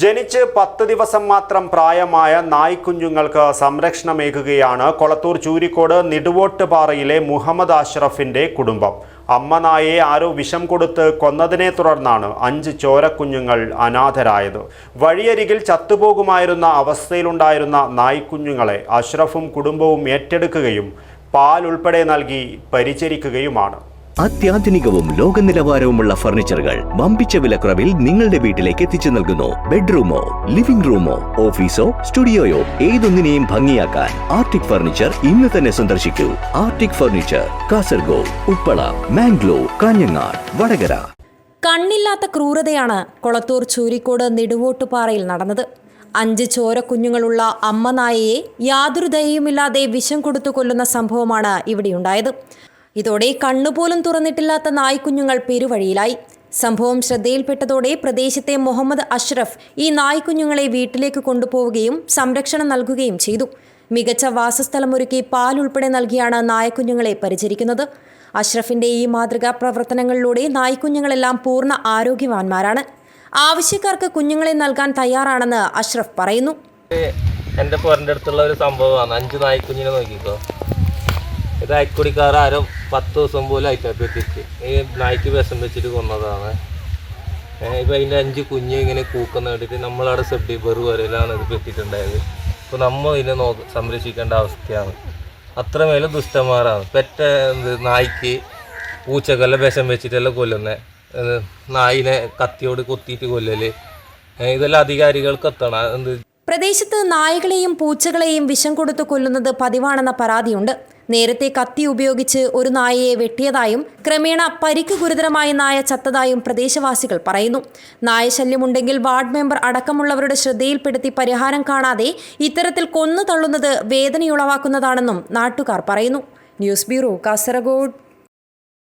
ജനിച്ച് പത്ത് ദിവസം മാത്രം പ്രായമായ നായ്ക്കുഞ്ഞുങ്ങൾക്ക് സംരക്ഷണമേകുകയാണ് കൊളത്തൂർ ചൂരിക്കോട് നെടുവോട്ടുപാറയിലെ മുഹമ്മദ് അഷ്റഫിന്റെ കുടുംബം. അമ്മ നായയെ ആരോ വിഷം കൊടുത്ത് കൊന്നതിനെ തുടർന്നാണ് അഞ്ച് ചോരക്കുഞ്ഞുങ്ങൾ അനാഥരായത്. വഴിയരികിൽ ചത്തുപോകുമായിരുന്ന അവസ്ഥയിലുണ്ടായിരുന്ന നായ്ക്കുഞ്ഞുങ്ങളെ അഷ്റഫും കുടുംബവും ഏറ്റെടുക്കുകയും പാൽ ഉൾപ്പെടെ നൽകി പരിചരിക്കുകയുമാണ്. അത്യാധുനികവും ലോക നിലവാരവുമുള്ള ഫർണിച്ചറുകൾ വമ്പിച്ച വിലക്കുറവിൽ നിങ്ങളുടെ വീട്ടിലേക്ക് എത്തിച്ചു നൽകുന്നു. ബെഡ്റൂമോ ലിവിംഗ് റൂമോ ഓഫീസോ സ്റ്റുഡിയോയോ ഏതൊന്നിനെയും ഭംഗിയാക്കാൻ ആർട്ടിക് ഫർണിച്ചർ ഇന്ന് തന്നെ സന്ദർശിക്കൂ. Arctic furniture Kasaragod Uppala Mangalore Kanhangad Vadakara. കണ്ണില്ലാത്ത ക്രൂരതയാണ് കൊളത്തൂർ ചൂരിക്കോട് നെടുവോട്ടുപാറയിൽ നടന്നത്. അഞ്ച് ചോരക്കുഞ്ഞുങ്ങളുള്ള അമ്മ നായയെ യാതൊരു ദയയുമില്ലാതെ വിഷം കൊടുത്തു കൊല്ലുന്ന സംഭവമാണ് ഇവിടെയുണ്ടായത് ഇതോടെ കണ്ണുപോലും തുറന്നിട്ടില്ലാത്ത നായ്ക്കുഞ്ഞുങ്ങൾ പെരുവഴിയിലായി. സംഭവം ശ്രദ്ധയിൽപ്പെട്ടതോടെ പ്രദേശത്തെ മുഹമ്മദ് അഷ്റഫ് ഈ നായ്ക്കുഞ്ഞുങ്ങളെ വീട്ടിലേക്ക് കൊണ്ടുപോവുകയും സംരക്ഷണം നൽകുകയും ചെയ്തു. മികച്ച വാസസ്ഥലമൊരുക്കി പാൽ ഉൾപ്പെടെ നൽകിയാണ് നായക്കുഞ്ഞുങ്ങളെ പരിചരിക്കുന്നത്. അഷ്റഫിന്റെ ഈ മാതൃകാ പ്രവർത്തനങ്ങളിലൂടെ നായ്ക്കുഞ്ഞുങ്ങളെല്ലാം പൂർണ ആരോഗ്യവാന്മാരാണ്. ആവശ്യക്കാർക്ക് കുഞ്ഞുങ്ങളെ നൽകാൻ തയ്യാറാണെന്ന് അഷ്റഫ് പറയുന്നു. എന്റെ പോരന്റെ അടുത്തുള്ള ഒരു സംഭവമാണ്. അഞ്ച് നായ്ക്കുഞ്ഞിനെ നോക്കിക്കോ. ഇത് അയക്കുടിക്കാർ ആരും പത്ത് ദിവസം പോലും അയക്കത്ത് എത്തിച്ച് ഈ നായ്ക്ക് വിഷം വെച്ചിട്ട് കൊന്നതാണ്. ഇപ്പം അതിന്റെ അഞ്ച് കുഞ്ഞ് ഇങ്ങനെ കൂക്കുന്ന വേണ്ടിയിട്ട് നമ്മളവിടെ സെപ്റ്റിബർ വരലാണ് ഇത് പെറ്റിട്ടുണ്ടായത് അപ്പോൾ നമ്മൾ ഇതിനെ നോക്ക് സംരക്ഷിക്കേണ്ട അവസ്ഥയാണ്. അത്രമേൽ ദുഷ്ടന്മാരാണ്. പെറ്റ എന്ത് നായ്ക്ക് പൂച്ചക്കെല്ലാം വിഷം വെച്ചിട്ടെല്ലാം കൊല്ലുന്നത് നായിനെ കത്തിയോട് കൊത്തിയിട്ട് കൊല്ലല്. ഇതെല്ലാം അധികാരികൾക്ക് എത്തണം. എന്ത് പ്രദേശത്ത് നായകളെയും പൂച്ചകളെയും വിഷം കൊടുത്തു കൊല്ലുന്നത് പതിവാണെന്ന പരാതിയുണ്ട്. നേരത്തെ കത്തി ഉപയോഗിച്ച് ഒരു നായയെ വെട്ടിയതായും ക്രമേണ പരിക്ക് ഗുരുതരമായ നായ ചത്തതായും പ്രദേശവാസികൾ പറയുന്നു. നായശല്യമുണ്ടെങ്കിൽ വാർഡ് മെമ്പർ അടക്കമുള്ളവരുടെ ശ്രദ്ധയിൽപ്പെടുത്തി പരിഹാരം കാണാതെ ഇത്തരത്തിൽ കൊന്നു തള്ളുന്നത് വേദനയുളവാക്കുന്നതാണെന്നും നാട്ടുകാർ പറയുന്നു. News bureau Kasaragod.